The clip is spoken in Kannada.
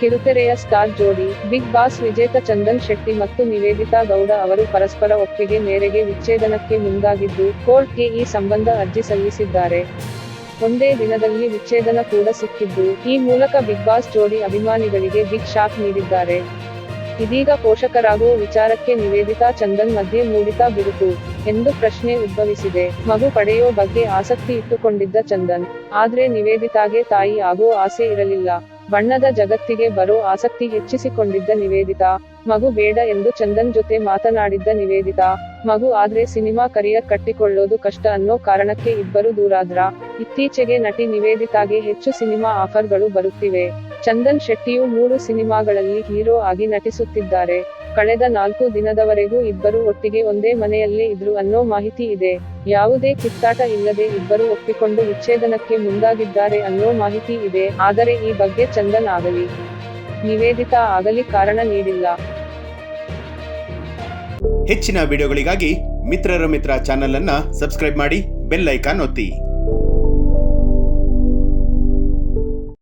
ಕಿರುತೆರೆಯ ಸ್ಟಾರ್ ಜೋಡಿ, ಬಿಗ್ ಬಾಸ್ ವಿಜೇತ ಚಂದನ್ ಶೆಟ್ಟಿ ಮತ್ತು ನಿವೇದಿತಾ ಗೌಡ ಅವರು ಪರಸ್ಪರ ಒಪ್ಪಿಗೆ ಮೇರೆಗೆ ವಿಚ್ಛೇದನಕ್ಕೆ ಮುಂದಾಗಿದ್ದು, ಕೋರ್ಟ್ಗೆ ಈ ಸಂಬಂಧ ಅರ್ಜಿ ಸಲ್ಲಿಸಿದ್ದಾರೆ. ಒಂದೇ ದಿನದಲ್ಲಿ ವಿಚ್ಛೇದನ ಕೂಡ ಸಿಕ್ಕಿದ್ದು, ಈ ಮೂಲಕ ಬಿಗ್ ಬಾಸ್ ಜೋಡಿ ಅಭಿಮಾನಿಗಳಿಗೆ ಬಿಗ್ ಶಾಕ್ ನೀಡಿದ್ದಾರೆ. ಇದೀಗ ಪೋಷಕರಾಗುವ ವಿಚಾರಕ್ಕೆ ನಿವೇದಿತಾ ಚಂದನ್ ಮಧ್ಯೆ ಮೂಡಿತಾ ಬಿರುಕು, ಎಂದು ಪ್ರಶ್ನೆ ಉದ್ಭವಿಸಿದೆ. ಮಗು ಪಡೆಯೋ ಬಗ್ಗೆ ಆಸಕ್ತಿ ಇಟ್ಟುಕೊಂಡಿದ್ದ ಚಂದನ್, ಆದ್ರೆ ನಿವೇದಿತಾಗೆ ತಾಯಿ ಆಗೋ ಆಸೆ ಇರಲಿಲ್ಲ. ಬಣ್ಣದ ಜಗತ್ತಿಗೆ ಬರೋ ಆಸಕ್ತಿ ಹೆಚ್ಚಿಸಿಕೊಂಡಿದ್ದ ನಿವೇದಿತಾ. ಮಗು ಬೇಡ ಎಂದು ಚಂದನ್ ಜೊತೆ ಮಾತನಾಡಿದ್ದ ನಿವೇದಿತಾ. ಮಗು ಆದ್ರೆ ಸಿನಿಮಾ ಕರಿಯರ್ ಕಟ್ಟಿಕೊಳ್ಳೋದು ಕಷ್ಟ ಅನ್ನೋ ಕಾರಣಕ್ಕೆ ಇಬ್ಬರು ದೂರಾದ್ರ. ಇತ್ತೀಚೆಗೆ ನಟಿ ನಿವೇದಿತಾಗೆ ಹೆಚ್ಚು ಸಿನಿಮಾ ಆಫರ್ಗಳು ಬರುತ್ತಿವೆ. ಚಂದನ್ ಶೆಟ್ಟಿಯು ಮೂರು ಸಿನಿಮಾಗಳಲ್ಲಿ ಹೀರೋ ಆಗಿ ನಟಿಸುತ್ತಿದ್ದಾರೆ. ಕಳೆದ ನಾಲ್ಕು ದಿನದವರೆಗೂ ಇಬ್ಬರು ಒಟ್ಟಿಗೆ ಒಂದೇ ಮನೆಯಲ್ಲೇ ಇದ್ರು ಅನ್ನೋ ಮಾಹಿತಿ ಇದೆ. ಯಾವುದೇ ಕಿತ್ತಾಟ ಇಲ್ಲದೆ ಇಬ್ಬರು ಒಪ್ಪಿಕೊಂಡು ವಿಚ್ಛೇದನಕ್ಕೆ ಮುಂದಾಗಿದ್ದಾರೆ ಅನ್ನೋ ಮಾಹಿತಿ ಇದೆ. ಆದರೆ ಈ ಬಗ್ಗೆ ಚಂದನ್ ಆಗಲಿ, ನಿವೇದಿತಾ ಆಗಲಿ ಕಾರಣ ನೀಡಿಲ್ಲ. ಹೆಚ್ಚಿನ ವಿಡಿಯೋಗಳಿಗಾಗಿ ಮಿತ್ರರ ಮಿತ್ರ ಚಾನೆಲ್ ಅನ್ನ ಸಬ್ಸ್ಕ್ರೈಬ್ ಮಾಡಿ, ಬೆಲ್ ಐಕಾನ್ ಒತ್ತಿ.